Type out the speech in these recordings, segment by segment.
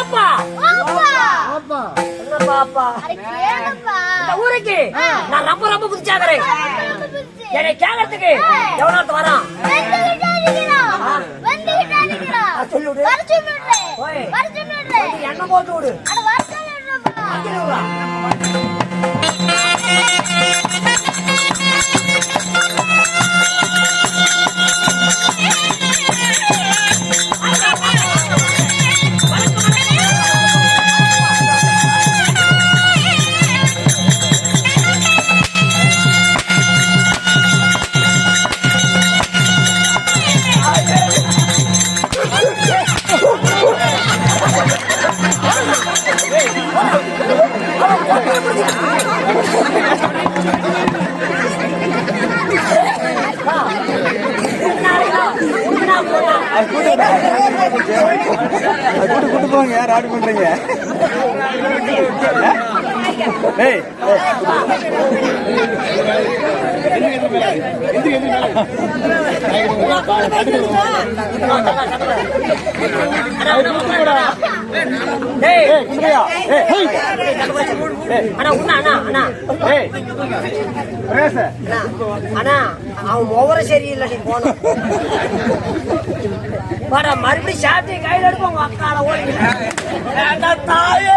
பாப்பா. அப்பா என்ன பாப்பா. இந்த ஊருக்கு நான் ரொம்ப ரொம்ப புதுச்சாகிறேன். என்னை கேட்கறதுக்கு எவனாத்து வரான்? வந்துகிட்டே இருக்கிறோம். வந்துகிட்டே கூட்டு கூட்டு போங்க யார் ஆடு பண்றீங்க? அண்ணா, அவன் முகர சரியில்லை நீ போன மறுபடியும் சாப்பிட்டு கையில் எடுப்போம் உங்க அக்கால ஓடி தாயே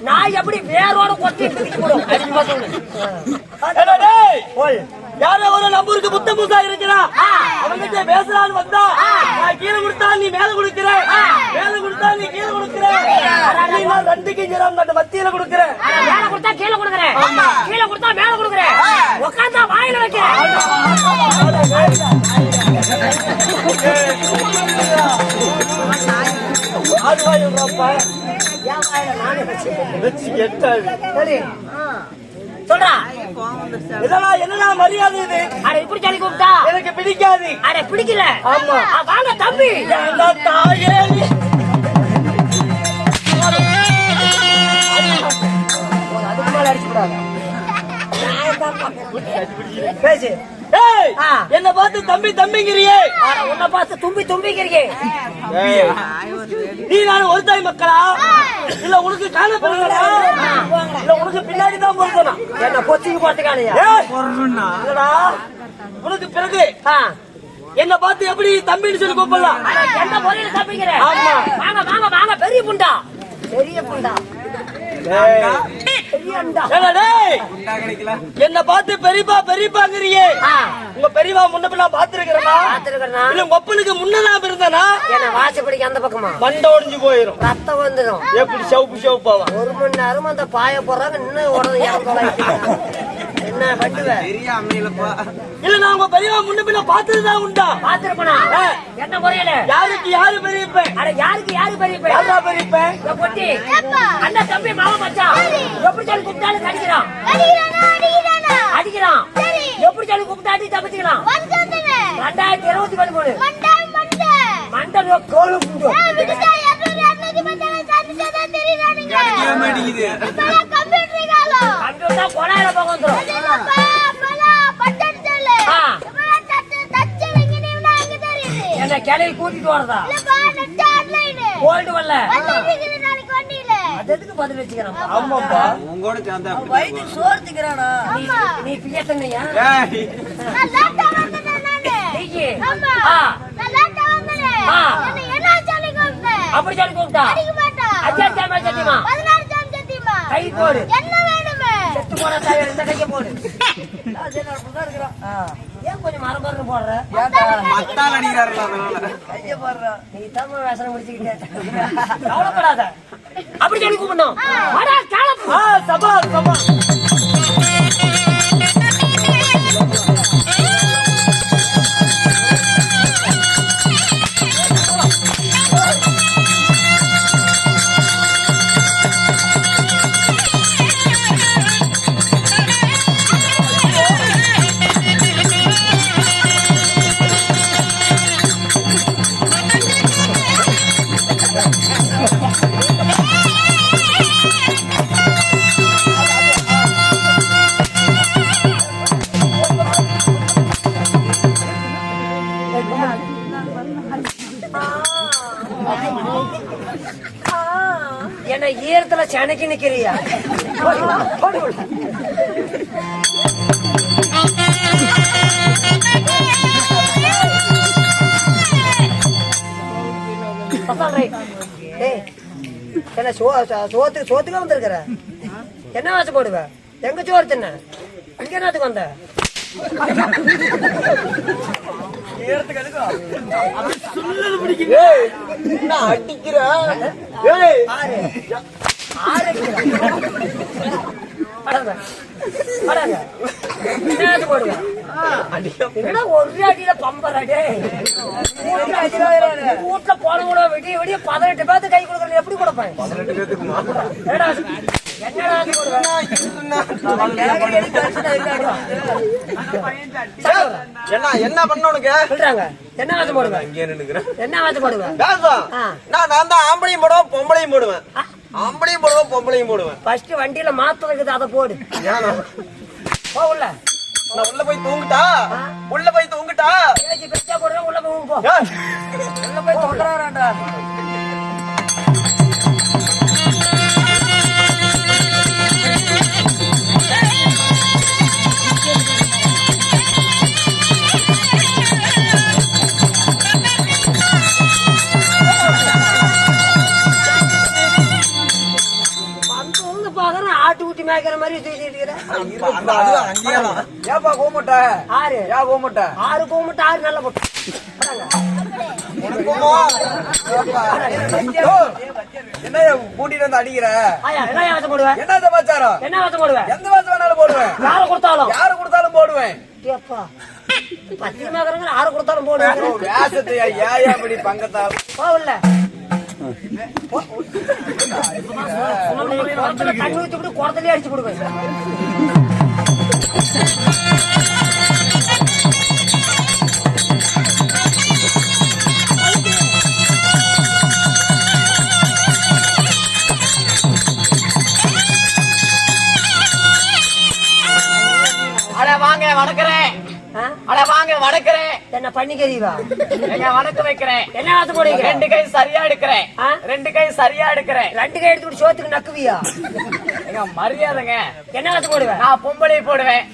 நான் எப்படி வேரோட கொட்டி யாரோ ஒரு நம்பருக்கு புத்த புதுசா இருக்கிறா அவங்கிட்ட பேசலான்னு வந்தா நான் கீழே கொடுத்தா நீ மேல கொடுக்கிற மேல கொடுத்தா நீ கீழே கொடுக்கிற நான் ரெண்டு கிஞ்சிரம் நட்டு மத்தியில கொடுக்கிற மேல கொடுத்தா கீழே கொடுக்குறேன் கீழே கொடுத்தா மேல கொடுக்குறேன் உட்காந்தா வாயில வைக்கிறேன் அது சொல்றா. இதெல்லாம் என்னடா மரியாதை இது? அட இப்படி சொல்லி கூப்பிட்டா? எனக்கு பிடிக்காது. அட பிடிக்கல. ஆமா. வாங்க தம்பி. தாயே பேசு. என்ன பார்த்து தம்பி தம்பிங்கிறியே. உன்னை பார்த்து தும்பி தும்பிக்கிறீங்க நீ நான் ஒரு தாய் மக்களா? இல்ல உனக்கு காண பிறகுடா இல்ல உனக்கு பின்னாடி தான் பிறக்கணும் என்ன ஏய், இல்லடா. உனக்கு பிறகு என்ன பார்த்து எப்படி தம்பின்னு சொல்லி கூப்பிடலாம். அட, எந்த முறையில தப்பிக்கிற ஆமா. வாங்க வாங்க வாங்க பெரிய புண்டா. பெரிய புண்டா. என்ன பார்த்து பெரியப்பா பெரியப்பாங்கிறியே உங்க பெரியப்பா முன்ன பின்ன பாத்துருக்கிறனா பாத்துருக்கா இல்ல உங்க ஒப்பனுக்கு முன்னதான் இருந்தனா என்ன வாசப்படிக்கு அந்த பக்கமா? மண்டை ஒடிஞ்சு போயிரும். ரத்தம் வந்துடும் எப்படி சிவப்பு சிவப்பாவா? ஒரு மணி நேரம் அந்த பாய போடுறாங்க இன்னும் உடனே என்ன பண்ணுவ இல்ல நான் உங்க பெரியப்பா முன்ன பின்ன பார்த்ததுதான் உண்டா? பாத்துருப்பனா ஆ. என்ன முறையில? யாருக்கு யாரு பெரியப்ப அட யாருக்கு யாரு பெரிய பெரிய யாரா பெரியப்ப பொட்டி. ஏப்பா. அண்ணன் தம்பி மாமா மச்சான். எப்படி சொல்லி கூப்பிட்டாலும் கடிக்கிறான். அடிக்கிறானா. எப்படி சொல்லி கூப்பிட்டாட்டி தப்பிச்சுக்கலாம். ரெண்டாயிரத்தி இருபத்தி பதிமூணு. மண்டை, மண்டை. மண்டல் கோலு புண்டு. ஏன் எங்க தெரியுது? என்ன கிளையை கூட்டிட்டு வரதா. கோல்டு வரல. வந்துட்டு இருக்குது நாளைக்கு வண்டியில. அது எதுக்கு பதில் வச்சுக்கிறான் ஆமாப்பா. வயிற்றுக்கு சோறு திக்கிறானா. நீ கூப்பிட்டேன்? அப்படி சொல்லி கூப்பிட்டா? ஜாம் சத்தியமா. கை போடு. என்ன இந்த கைய போடு. இருக்கிறேன். ஆ. ஏன் கொஞ்சம் மரம் மரம் போடுற? கைய போடுற. நீ தமிழ் வேசனம் முடிச்சுக்கிட்டே. கவலைப்படாத. அப்படி சொல்லி கூப்பிடணும். சபா சபா. என்ன ஈரத்துல செனக்கி நிக்கிறியா? என்ன சோ சோத்துக்கு சோத்துக்கு வந்திருக்கிற? என்ன போடுவ? எங்க சோறு தின்ன? இங்க என்னத்துக்கு வந்த? என்ன அடிக்கிற? ஏய். ஆறு ஆறு அடிக்கிறா. வீட்டுல அடியில வீட்டுல போனவங்கள விடிய விடிய பதினெட்டு பேர்த்து கை கொடுக்கறது எப்படி கொடுப்பேன்? அது போடுவ? என்ன என்ன பண்ண உனக்கு? சொல்றாங்க. என்ன வாசம் போடுவேன் இங்கே நின்னுக்கிறேன். என்ன வாசம் போடுவேன். நான் நான் தான் ஆம்பளையும் போடுவேன் பொம்பளையும் போடுவேன். ஆம்பளையும் போடுவேன் பொம்பளையும் போடுவேன். ஃபர்ஸ்ட் வண்டியில மாத்தம் இருக்குது அதை போடு. ஏன்னா போ உள்ள. நான் உள்ள போய் தூங்குட்டா? உள்ள போய் தூங்குட்டா? பேச்சு போடுறேன் உள்ள போய் போ. ஏய், உள்ள போய் தொங்குறாராண்டா. ஏப்பா கூமுட்டை ஆறு. ஏன் கூமுட்டை ஆறு கூமிட்டு ஆறு நல்ல. ஓ, என்ன கூட்டிட்டு வந்து அடிக்கிற? என்ன வாசம் சமாச்சாரம்? என்ன வாசம் போடுவேன் எந்த மாசம் வேணாலும் போடுவேன். யாரை கொடுத்தாலும்? யாரு கொடுத்தாலும் போடுவேன். யாரை கொடுத்தாலும் போடுவேன். வேசத்தையா ஏன் அப்படி பங்கத்தா? போகல தண்ணி ஊத்தி விட்டு குடத்துலயே அடிச்சு வாங்க வணக்கிறேன். வாங்க வணக்கிறேன்? என்ன பண்ணிக்கிறீவா எங்க வணக்க வைக்கிறேன். என்ன வாசம் போடுவீங்க ரெண்டு கை சரியா எடுக்கிறேன்? ரெண்டு கை சரியா எடுக்கிறேன். ரெண்டு கை எடுத்து சோத்துக்கு நக்குவியா? எங்க மரியாதைங்க. என்ன வாசம் போடுவேன் நான் பொம்பளை போடுவேன்.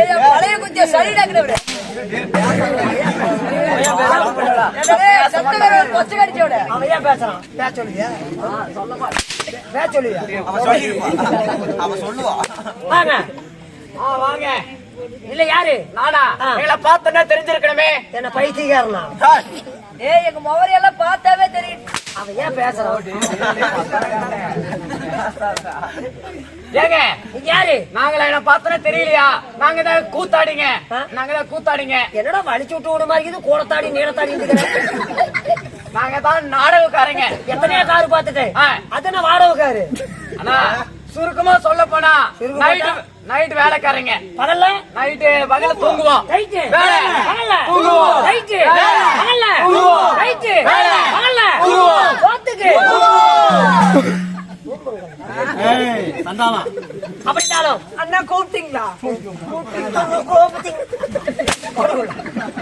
என்ன. பழைய குஞ்சம் சரிடாக்கிட விட அவன் ஏன் அவன் அவன் வாங்க வாங்க இல்ல யாரு நானா ஆ. எங்களை பார்த்தோன்னே தெரிஞ்சிருக்கணுமே என்ன பைத்தியக்காரனா ஏய் எங்க முகவரியெல்லாம் பார்த்தாவே தெரியும் அவன் ஏன் பேசுறான் ஏங்க யாரு? நாங்கள என்ன பார்த்தோன்னே தெரியலையா? நாங்க தான் கூத்தாடிங்க? நாங்க தான் கூத்தாடிங்க. என்னடா வலிச்சு விட்டு விட மாதிரி இருக்குது? கூடத்தாடி நீளத்தாடி நாங்க தான் நாடகக்காரங்க. எத்தனையோ காரு பார்த்துட்டேன். ஆ. அது என்ன வாடகை காரு அண்ணா சுருக்கமா சொல்ல போனா நைட் வேலைக்காரங்க. பகல்ல நைட்டு பகல தூங்குவோம். பகல்ல தூங்குவோம். வேலை. பகல்ல தூங்குவோம். பகல்ல தூங்குவோம். சோத்துக்கு அப்படின்னாலும். அண்ணா கூப்பிட்டீங்களா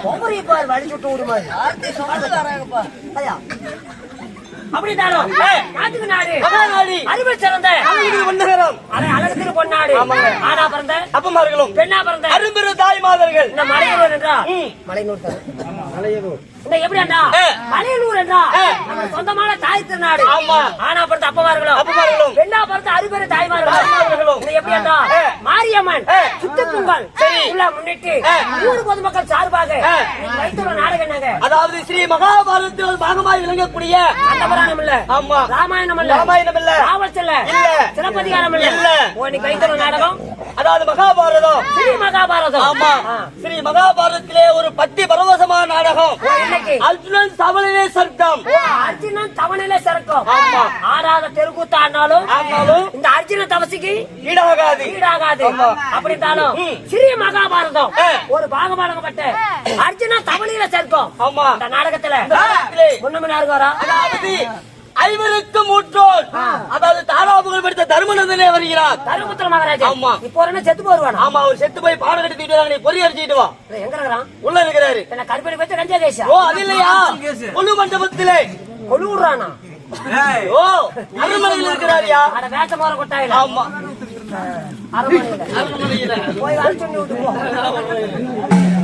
பொம்பரை பார் வலிச்சு விட்டு விடு மாதிரி ஐயா. அப்படின்னாலும் நாட்டுக்கு நாடு. நாடு. அறிவில் சிறந்த. அழகத்திற்கு பொன்னாடு. ஆனா பிறந்த. அப்பமார்களும். பெண்ணா பிறந்த. அரும்பெரு தாய் மாதர்கள் இந்த மலையனூர் என்றா மலையனூர் தானே? இந்த எப்படி என்றா நம்ம சொந்தமான தாய் திருநாடு. ஆனா பிறந்த அப்பமார்களும் அப்பமார்களும். பெண்ணா பிறந்த அறுபெரு தாய்மார்களும் தாய்மார்களும். இந்த எப்படி என்றா மாரியம்மன் சுத்த பொங்கல் சரி. உள்ள முன்னிட்டு ஊர் பொதுமக்கள் சார்பாக வைத்துள்ள நாடகம் என்னங்க? அதாவது ஸ்ரீ மகாபாரதத்தில் பாகமாய் விளங்கக்கூடிய அந்த புராணம் இல்ல. ஆமா. ராமாயணம் இல்ல. ராமாயணம் இல்ல. இல்ல இல்ல. சிலப்பதிகாரம் இல்ல. இல்ல. ஓ, இன்னைக்கு வைத்துள்ள நாடகம்? அதாவது மகாபாரதம். ஸ்ரீ மகாபாரதம். ஆமா. ஸ்ரீ மகாபாரதத்திலே ஒரு பத்தி பரவசமான நாடகம். அர்ஜுனன் சபலிலே சர்க்கம். அர்ஜுனன் தவணையில சிறக்கும் ஆமா. ஆறாத தெருக்கூத்து ஆனாலும் இந்த அர்ஜுன தவசிக்கு ஈடாகாது. ஈடாகாது. ஆமா. அப்படி இருந்தாலும் ம். ஸ்ரீ மகாபாரதம். ஒரு பாகபாடகப்பட்ட அர்ஜுனா தவணையில சேர்க்கும். ஆமா. இந்த நாடகத்துல முன்னுமே யாருக்கு வரா அதாவது ஐவருக்கும் ஊற்றோன் அதாவது தாராபுகள் படித்த தர்மநந்தனே வருகிறார். தருமபுத்திர மகாராஜா. ஆமா. இப்போ என்ன செத்து போடுவானா ஆமா அவர் செத்து போய் பாடம் கட்டி தூக்கிட்டு நீ பொறி அடிச்சுட்டு வா. எங்க இருக்கிறான்? உள்ள இருக்கிறாரு. என்ன கருப்படி பத்தி ரஞ்சா தேசா ஓ அது இல்லையா? கொள்ளு மண்டபத்திலே. கொழுவுறானா ஓ அரண்மனையில் இருக்கிறாரியா? அட வேட்ட மாற கொட்டாயில. ஆமா. அரண்மனையில. போய் வர சொல்லி விட்டு போ